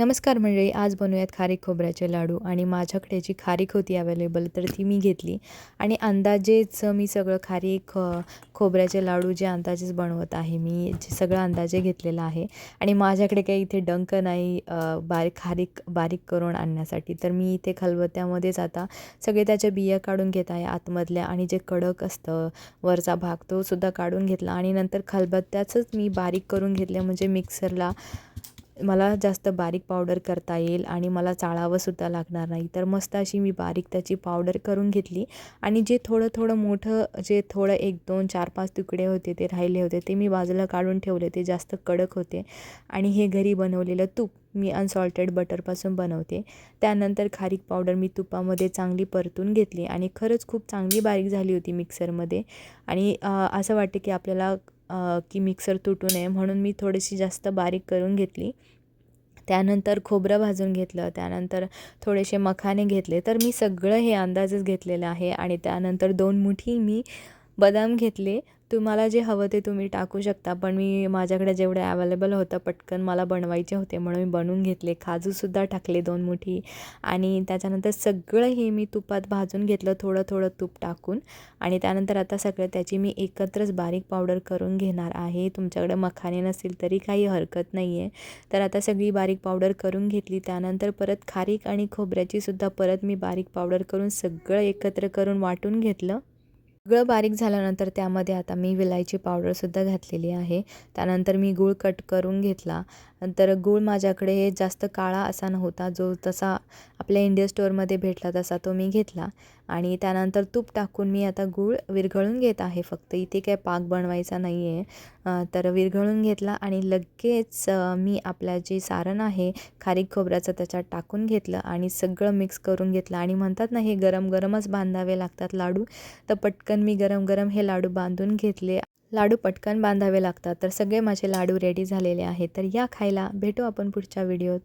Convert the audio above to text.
नमस्कार मंडळी आज बनवूयात खारीक खोबऱ्याचे लाडू आणि माझ्याकडे जी खारीक होती अवेलेबल तर ती मी घेतली. आणि अंदाजेच मी सगळं खारीक ख खोबऱ्याचे लाडू जे अंदाजेच बनवत आहे मी जे सगळं अंदाजे घेतलेलं आहे. आणि माझ्याकडे काही इथे डंक नाही बारीक खारीक बारीक करून आणण्यासाठी. तर मी इथे खलबत्त्यामध्येच आता सगळे त्याच्या बिया काढून घेत आहे आतमधल्या आणि जे कडक असतं वरचा भाग तो सुद्धा काढून घेतला. आणि नंतर खलबत्त्याचंच मी बारीक करून घेतले म्हणजे मिक्सरला मला जास्त बारीक पावडर करता येईल आणि मला चाळावंसुद्धा लागणार नाही. तर मस्त अशी मी बारीक त्याची पावडर करून घेतली. आणि जे थोडं थोडं मोठं जे थोडं एक दोन चार पाच तुकडे होते ते राहिले होते ते मी बाजूला काढून ठेवले. ते जास्त कडक होते. आणि हे घरी बनवलेलं तूप. मी अनसॉल्टेड बटरपासून बनवते. त्यानंतर खारीक पावडर मी तुपामध्ये चांगली परतून घेतली आणि खरंच खूप चांगली बारीक झाली होती मिक्सरमध्ये आणि असं वाटते की आपल्याला की मिक्सर तुटू नये म्हणून मी थोडीशी जास्त बारीक करून घेतली. त्यानंतर खोबरं भाजून घेतलं. त्यानंतर थोडेसे मखाने घेतले. तर मी सगळं हे अंदाजच घेतलेलं आहे. आणि त्यानंतर दोन मुठी मी बदाम घेतले. तुम्हाला जे हवं ते तुम्ही टाकू शकता पण मी माझ्याकडे जेवढे अवेलेबल होतं पटकन मला बनवायचे होते म्हणून मी बनवून घेतले. काजूसुद्धा टाकले दोन मुठी आणि त्याच्यानंतर सगळं हे मी तुपात भाजून घेतलं थोडं थोडं तूप टाकून. आणि त्यानंतर आता सगळं त्याची मी एकत्रच बारीक पावडर करून घेणार आहे. तुमच्याकडे मखाने नसेल तरी काही हरकत नाही आहे तर आता सगळी बारीक पावडर करून घेतली. त्यानंतर परत खारीक आणि खोबऱ्याचीसुद्धा परत मी बारीक पावडर करून सगळं एकत्र करून वाटून घेतलं. सगळं बारीक झाल्यानंतर त्यामध्ये आता मी विलायची पावडरसुद्धा घातलेली आहे. त्यानंतर मी गूळ कट करून घेतला. नंतर गूळ माझ्याकडे जास्त काळा असा नव्हता जो तसा आपल्या इंडिया स्टोअरमध्ये भेटला तसा तो मी घेतला. आणि त्यानंतर तूप टाकून मी आता गूळ विरघळून घेत आहे. फक्त इथे काय पाक बनवायचा नाही आहे तर विरघळून घेतला आणि लगेच मी आपल्या जे सारण आहे खारीक खोबऱ्याचं त्याच्यात टाकून घेतलं आणि सगळं मिक्स करून घेतलं. आणि म्हणतात ना हे गरम गरमच बांधावे लागतात लाडू. तर पटकन पटकन मी गरम गरम हे लाडू बांधून घेतले. लाडू पटकन बांधावे लागतात. तर सगळे माझे लाडू रेडी झालेले आहेत. तर या खायला भेटू आपण पुढच्या व्हिडिओत